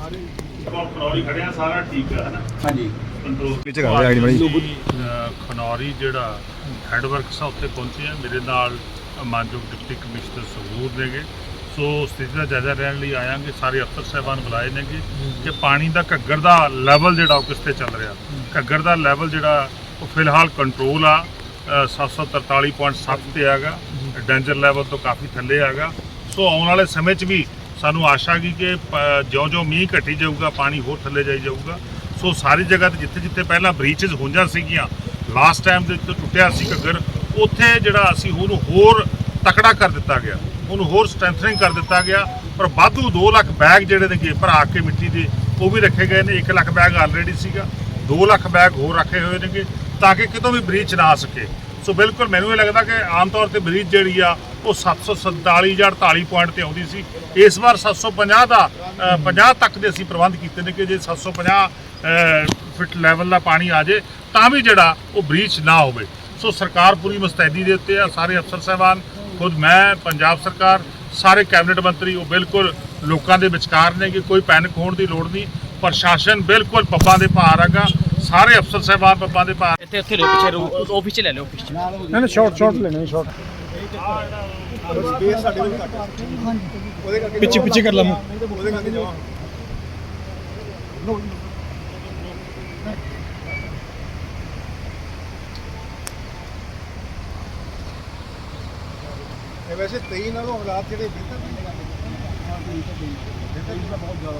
ਖਨੌਰੀ ਖੜਿਆ ਸਾਰਾ ਠੀਕ ਹਾਂਜੀ। ਕੰਟਰੋਲ ਆਈਡੀ ਬੜੀ। ਖਨੌਰੀ ਜਿਹੜਾ ਹੈਡਵਰਕਸ ਆ ਉੱਥੇ ਪਹੁੰਚੇ ਆ ਮੇਰੇ ਨਾਲ ਮਾਨਯੋਗ ਡਿਪਟੀ ਕਮਿਸ਼ਨਰ ਸਹੂਰ ਨੇਗੇ। ਸੋ ਸਥਿਤੀ ਦਾ ਜਾਇਜ਼ਾ ਲੈਣ ਲਈ ਆਇਆਂਗੇ। ਸਾਰੇ ਅਫਸਰ ਸਾਹਿਬਾਨ ਬੁਲਾਏ ਨੇਗੇ ਕਿ ਪਾਣੀ ਦਾ ਘੱਗਰ ਦਾ ਲੈਵਲ ਜਿਹੜਾ ਉਹ ਕਿਸ ਤੇ ਚੱਲ ਰਿਹਾ? ਘੱਗਰ ਦਾ ਲੈਵਲ ਜਿਹੜਾ ਉਹ ਫਿਲਹਾਲ ਕੰਟਰੋਲ ਆ। ਅ, 743.7 ਤੇ ਹੈਗਾ। ਡੇਂਜਰ ਲੈਵਲ ਤੋਂ ਕਾਫੀ ਥੱਲੇ ਹੈਗਾ। ਸੋ ਆਉਣ ਵਾਲੇ ਸਮੇਂ 'ਚ ਵੀ ਸਾਨੂੰ ਆਸ਼ਾ ਗਈ ਕਿ ਜਿਉਂ-ਜਿਉਂ ਮੀਂਹ ਘਟੀ ਜਾਊਗਾ, ਪਾਣੀ ਹੋਰ ਥੱਲੇ ਜਾਈ ਜਾਊਗਾ। ਸੋ ਸਾਰੀ ਜਗ੍ਹਾ ਤੇ ਜਿੱਥੇ ਜਿੱਥੇ ਪਹਿਲਾਂ ਬ੍ਰੀਚਸ ਹੋਈਆਂ ਸੀਗੀਆਂ ਲਾਸਟ ਟਾਈਮ ਦੇ ਉੱਤੇ ਟੁੱਟਿਆ ਸੀ ਘੱਗਰ, ਉੱਥੇ ਜਿਹੜਾ ਅਸੀਂ ਉਹਨੂੰ ਹੋਰ ਤਕੜਾ ਕਰ ਦਿੱਤਾ ਗਿਆ। ਉਹਨੂੰ ਹੋਰ ਸਟਰੈਂਥਨਿੰਗ ਕਰ ਦਿੱਤਾ ਗਿਆ, ਪਰ ਵਾਧੂ 2 ਲੱਖ ਬੈਗ ਜਿਹੜੇ ਨੇਗੇ, ਭਰਾ ਕੇ ਮਿੱਟੀ ਦੇ, ਉਹ ਵੀ ਰੱਖੇ ਗਏ ਨੇ। 1 ਲੱਖ ਬੈਗ ਆਲਰੇਡੀ ਸੀਗਾ 2 ਲੱਖ ਬੈਗ ਹੋਰ ਰੱਖੇ ਹੋਏ ਨੇਗੇ, ਤਾਂ ਕਿ ਕਿਤੋਂ ਵੀ ਬ੍ਰੀਚ ਨਾ ਆ ਸਕੇ। ਸੋ ਬਿਲਕੁਲ ਮੈਨੂੰ ਇਹ ਲੱਗਦਾ ਕਿ ਆਮ ਤੌਰ ਤੇ ਬ੍ਰੀਚ ਜਿਹੜੀ ਆ ਉਹ 747 ਜਾਂ 48 ਪੁਆਇੰਟ ਤੇ ਆਉਂਦੀ ਸੀ। ਇਸ ਵਾਰ 750 ਦਾ ਅ, 50 ਤੱਕ ਦੇ ਅਸੀਂ ਪ੍ਰਬੰਧ ਕੀਤੇ ਨੇ ਕਿ ਜੇ 750 ਫਿਟ ਲੈਵਲ ਦਾ ਪਾਣੀ ਆ ਜੇ ਤਾਂ ਵੀ ਜਿਹੜਾ ਉਹ ਬ੍ਰੀਚ ਨਾ ਹੋਵੇ। ਸੋ ਸਰਕਾਰ ਪੂਰੀ ਮੁਸਤੈਦੀ ਦੇ ਉੱਤੇ ਆ ਸਾਰੇ ਅਫਸਰ ਸਾਹਿਬਾਨ ਖੁਦ ਮੈਂ ਪੰਜਾਬ ਸਰਕਾਰ ਸਾਰੇ ਕੈਬਨਿਟ ਮੰਤਰੀ ਉਹ ਬਿਲਕੁਲ ਲੋਕਾਂ ਦੇ ਵਿਚਕਾਰ ਨੇ ਕਿ ਕੋਈ ਪੈਨਿਕ ਹੋਣ ਦੀ ਲੋੜ ਨਹੀਂ। ਪ੍ਰਸ਼ਾਸਨ ਬਿਲਕੁਲ ਪੱਬਾਂ ਦੇ ਭਾਰ ਹੈਗਾ ਸਾਰੇ ਅਫਸਰ ਸਾਹਿਬਾਨ ਪੱਬਾਂ ਦੇ ਭਾਰ ਇੱਥੇ ਉੱਥੇ ਲੋ ਪਿੱਛੇ ਰੋ- ਆਫਿਸ ਚ ਲੈ ਲਓ ਆਫਿਸ ਚ। ਨਾ ਨਾ ਸ਼ਾਰਟ ਸ਼ਾਰਟ ਲੈਣੇ ਸ਼ਾਰਟ ਪਿੱਛੇ ਪਿੱਛੇ ਕਰ ਲਵਾਂ ਵੈਸੇ 23 ਨਾਲੋਂ ਹਾਲਾਤ ਜਿਹੜੇ ਬਿਹਤਰ ਨੇ ਬਹੁਤ ਜ਼ਿਆਦਾ।